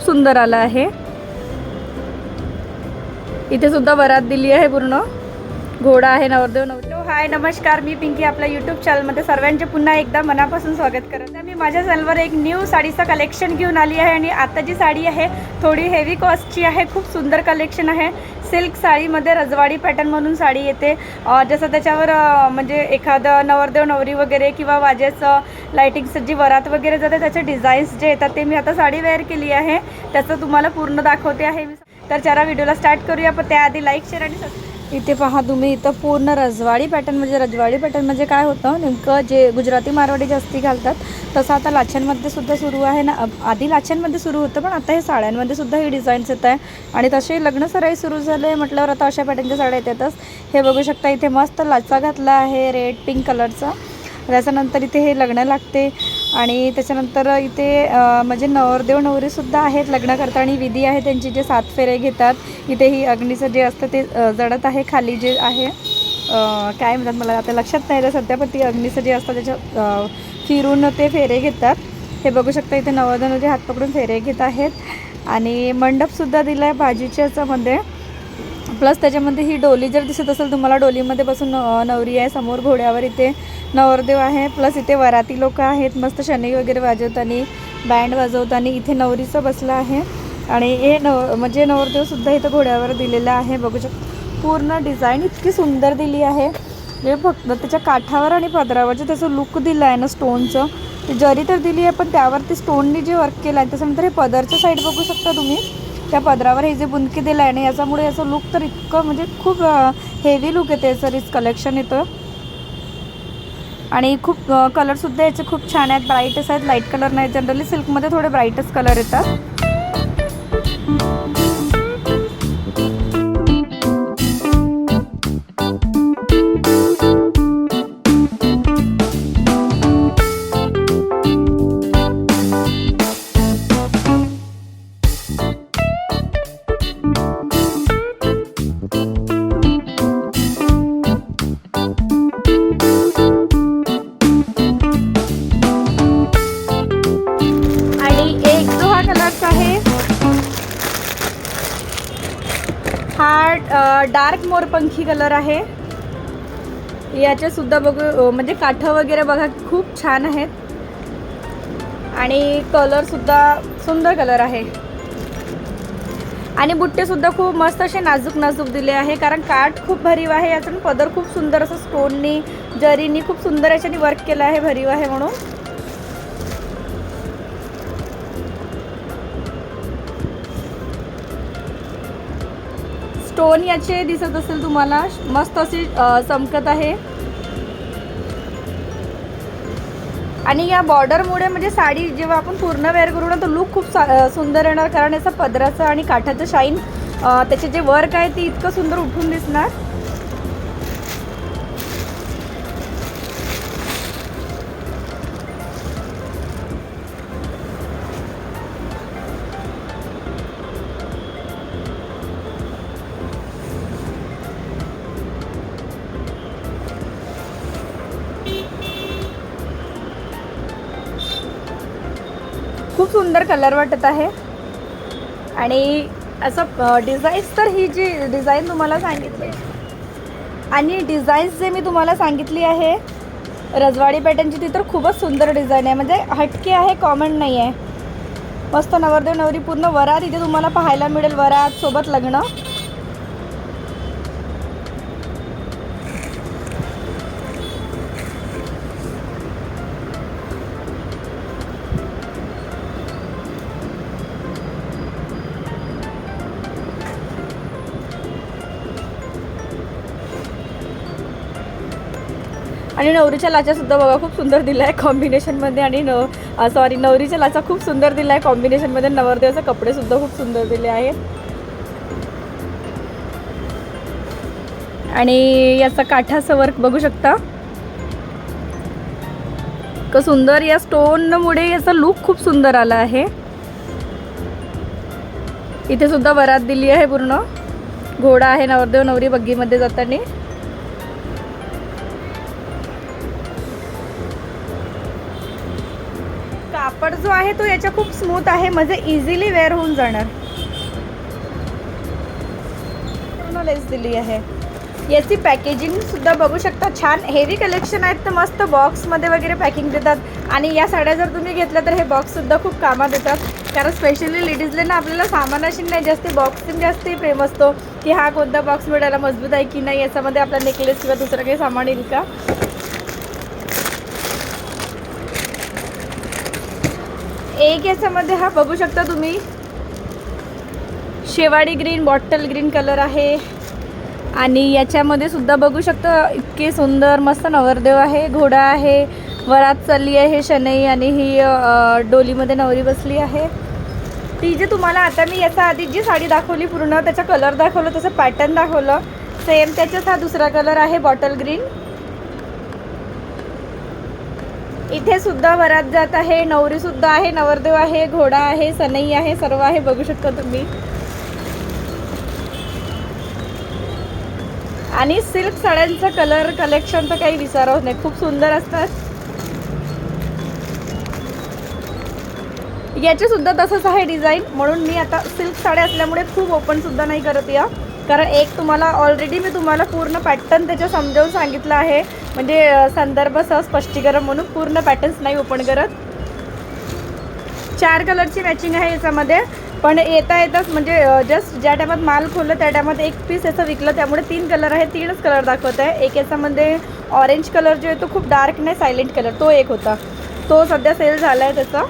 खूप सुंदर आला आहे. इथे सुद्धा वरात दिली आहे पूर्ण. घोडा आहे नवरदेव नवरदेव हाय नमस्कार. मी पिंकी आपल्या यूट्यूब चॅनलमध्ये सर्वांचे पुन्हा एकदा मनापासून स्वागत करत मी माझ्या चॅनलवर एक न्यू साडीचं कलेक्शन घेऊन आली आहे आणि आता जी साडी आहे थोडी हेवी कॉस्टची आहे खूप सुंदर कलेक्शन आहे. सिल्क साडीमध्ये रजवाडी पॅटर्न म्हणून साडी येते. जसं त्याच्यावर म्हणजे एखादं नवरदेव नवरी वगैरे किंवा वाजेचं लायटिंगचं जी वरात वगैरे जाते त्याचे डिझाईन्स जे येतात ते मी आता साडी वेअर केली आहे. त्याचं तुम्हाला पूर्ण दाखवते आहे मी. तर जरा व्हिडिओला स्टार्ट करूया. पण त्याआधी लाईक शेअर आणि सबस्क्राईब इथे पहा तुम्ही इथं पूर्ण रजवाडी पॅटर्न म्हणजे रजवाडी पॅटर्न म्हणजे काय होतं? नेमकं जे गुजराती मारवाडी जास्ती घालतात तसं आता लाछांमध्ये सुद्धा सुरू आहे ना. आधी लाछांमध्ये सुरू होतं पण आता हे साड्यांमध्ये सुद्धा ही डिझाईन्स येत आहे. आणि तसे लग्न सराई सुरू झाले म्हटल्यावर आता अशा पॅटर्नच्या साड्या येतातच. हे बघू शकता इथे मस्त लाचा घातला आहे रेड पिंक कलरचा त्याच्यानंतर इथे हे लग्न लागते आणि त्याच्यानंतर इथे म्हणजे नवरदेव नवरीसुद्धा आहेत लग्न करता आणि विधी आहे त्यांची जे सात फेरे घेतात. इथे ही अग्नीचं जे असतं ते जडत आहे खाली जे आहे काय म्हणतात मला आता लक्षात नाही येतं सध्या पण ती अग्नीचं जे असतं त्याच्या फिरून ते फेरे घेतात. हे बघू शकता इथे नवरदेव नवरी हात पकडून फेरे घेत आहेत. आणि मंडपसुद्धा दिला आहे भाजीच्याच्यामध्ये प्लस त्याच्यामध्ये ही डोली जर दिसत असेल तुम्हाला डोलीमध्ये बसून नवरी आहे समोर घोड्यावर इथे नवरदेव आहे प्लस इथे वराती लोक आहेत मस्त शनी वगैरे वाजवताना बँड वाजवताना इथे नवरीचं बसलं आहे. आणि हे नव म्हणजे नवरदेवसुद्धा इथं घोड्यावर दिलेला आहे बघू शकतो पूर्ण डिझाईन इतकी सुंदर दिली आहे. म्हणजे फक्त त्याच्या काठावर आणि पदरावर जे त्याचं लुक दिलं आहे ना स्टोनचं ते जरी तर दिली आहे पण त्यावरती स्टोननी जे वर्क केलं आहे त्याच्यानंतर हे पदरच्या साईड बघू शकता तुम्ही. त्या पदरावर हे जे बुंदकी दिलं आहे ना याच्यामुळे याचं लुक तर इतकं म्हणजे खूप हेवी लुक येते याचं रिच कलेक्शन येतं आणि खूप कलरसुद्धा याचे खूप छान आहेत. ब्राईटच आहेत. लाइट कलर नाही. जनरली सिल्कमध्ये थोडे ब्राईटच कलर येतात. डार्क मोरपंखी कलर आहे. याचे सुद्धा बघू म्हणजे काठं वगैरे बघा खूप छान आहेत. आणि कलरसुद्धा सुंदर कलर आहे. आणि बुट्टेसुद्धा खूप मस्त असे नाजूक नाजूक दिले आहे कारण काठ खूप भरीव आहे याचं पदर खूप सुंदर असं स्टोननी जरीनी खूप सुंदर याच्याने वर्क केलं आहे भरीव आहे म्हणून. स्टोन याचे दिसत असेल तुम्हाला मस्त अशी चमकत आहे. आणि या बॉर्डरमुळे म्हणजे साडी जेव्हा आपण पूर्ण वेअर करू ना तो लुक खूप सा- सुंदर येणार. कारण याचा पदराचं आणि काठाचं शाईन त्याचे जे वर्क आहे ते इतकं सुंदर उठून दिसणार. खूप सुंदर कलर वाटत आहे. आणि असं डिझाईन्स तर ही जी डिझाईन तुम्हाला सांगितली आणि डिझाईन्स जे मी तुम्हाला सांगितली आहे रजवाडी पॅटर्नची ती तर खूपच सुंदर डिझाईन आहे. म्हणजे हटके आहे कॉमन नाही आहे. मस्त नवरदेव नवरी पूर्ण वरात इथे तुम्हाला पाहायला मिळेल वरात सोबत लग्न. आणि नवरीच्या लाचा सुद्धा बघा खूप सुंदर दिला आहे कॉम्बिनेशनमध्ये आणि न सॉरी नवरीच्या लाचा खूप सुंदर दिला आहे कॉम्बिनेशनमध्ये नवरदेवाचे कपडे सुद्धा खूप सुंदर दिले आहेत. आणि याचा काठाचं वर्क बघू शकता. क सुंदर या स्टोनमुळे याचा लुक खूप सुंदर आला आहे. इथे सुद्धा वरात दिली आहे पूर्ण. घोडा आहे नवरदेव नवरी बग्गीमध्ये जाताना. कापड जो आहे तो याचा खूप स्मूथ आहे. म्हणजे इझिली वेअर होऊन जाणार. लेस दिली आहे. याची पॅकेजिंग सुद्धा बघू शकता. छान हेवी कलेक्शन आहेत. तर मस्त बॉक्समध्ये वगैरे पॅकिंग देतात. आणि या साड्या जर तुम्ही घेतल्या तर हे बॉक्ससुद्धा खूप कामात येतात. कारण स्पेशली लेडीजला ना आपल्याला सामानाशी नाही जास्त बॉक्सिंग जास्त प्रेम असतो. की हा कोणता बॉक्स मिळायला मजबूत आहे की नाही? याच्यामध्ये आपला नेकलेस किंवा दुसरं काही सामान येईल का? एक याच्यामध्ये हा बघू शकता तुम्ही. शेवाडी ग्रीन बॉटल ग्रीन कलर आहे. आणि याच्यामध्ये सुद्धा बघू शकता इतके सुंदर मस्त नवरदेव आहे घोडा आहे वरात चालली आहे शनई आणि ही डोलीमध्ये नवरी बसली आहे. ती जी तुम्हाला आता मी याचा आधी जी साडी दाखवली पूर्ण त्याचा कलर दाखवलं तसं पॅटर्न दाखवलं सेम त्याच्यात हा दुसरा कलर आहे बॉटल ग्रीन. इथे सुद्धा वरात जात आहे नवरी सुद्धा आहे नवरदेव आहे घोडा आहे सनई आहे सर्व आहे बघू शकता तुम्ही. आणि सिल्क साड्यांचं कलर कलेक्शन तर काही विचारत नाही खूप सुंदर असतात. याचे सुद्धा तसंच आहे डिझाईन म्हणून मी आता सिल्क साड्या असल्यामुळे खूप ओपन सुद्धा नाही करत या. कारण एक तुम्हाला ऑलरेडी मी तुम्हाला पूर्ण पॅटर्न त्याच्या समजावून सांगितलं आहे. म्हणजे संदर्भसह स्पष्टीकरण म्हणून पूर्ण पॅटर्न्स नाही ओपन करत. चार कलरची मॅचिंग आहे याच्यामध्ये. पण येता येताच म्हणजे जस्ट ज्या टायमात माल खोललं त्या टायमात एक पीस याचं विकलं त्यामुळे तीन कलर आहे तीनच कलर दाखवत आहे. एक याच्यामध्ये ऑरेंज कलर जो आहे तो खूप डार्क नाही सायलेंट कलर तो एक होता. तो सध्या सेल झाला आहे त्याचा.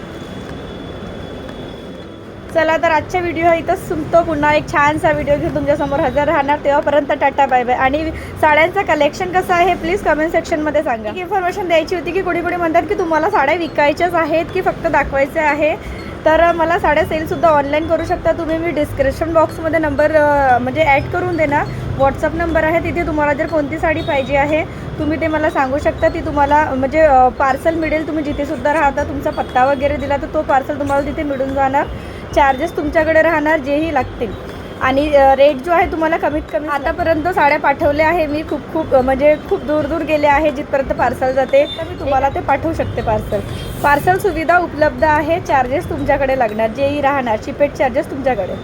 चला तर आजच्या व्हिडिओ इथंच सुमतो पुन्हा एक छानसा व्हिडिओ घेऊन तुमच्यासमोर हजर राहणार. तेव्हापर्यंत टाटा बाय बाय आणि साड्यांचं कलेक्शन कसं आहे प्लीज कमेंट सेक्शनमध्ये सांगा. इन्फॉर्मेशन द्यायची होती की कोणी कोणी म्हणतात की तुम्हाला साड्या विकायच्याच आहेत की फक्त दाखवायचे आहे? तर मला साड्या सेलसुद्धा ऑनलाईन करू शकता. तुम्ही मी डिस्क्रिप्शन बॉक्समध्ये नंबर म्हणजे ॲड करून देणार व्हॉट्सअप नंबर आहे तिथे तुम्हाला जर कोणती साडी पाहिजे आहे तुम्ही ते मला सांगू शकता. ती तुम्हाला म्हणजे पार्सल मिळेल. तुम्ही जिथेसुद्धा राहता तुमचा पत्ता वगैरे दिला तर तो पार्सल तुम्हाला तिथे मिळून जाणार. चार्जेस तुमच्याकडे राहणार जेही लागतील. आणि रेट जो आहे तुम्हाला कमीत कमी आतापर्यंत साड्या पाठवल्या आहे. मी खूप खूप म्हणजे खूप दूर दूर गेले आहे जिथपर्यंत पार्सल जाते तर मी तुम्हाला ते पाठवू शकते पार्सल पार्सल सुविधा उपलब्ध आहे चार्जेस तुमच्याकडे लागणार जेही राहणार चिपेट चार्जेस तुमच्याकडे.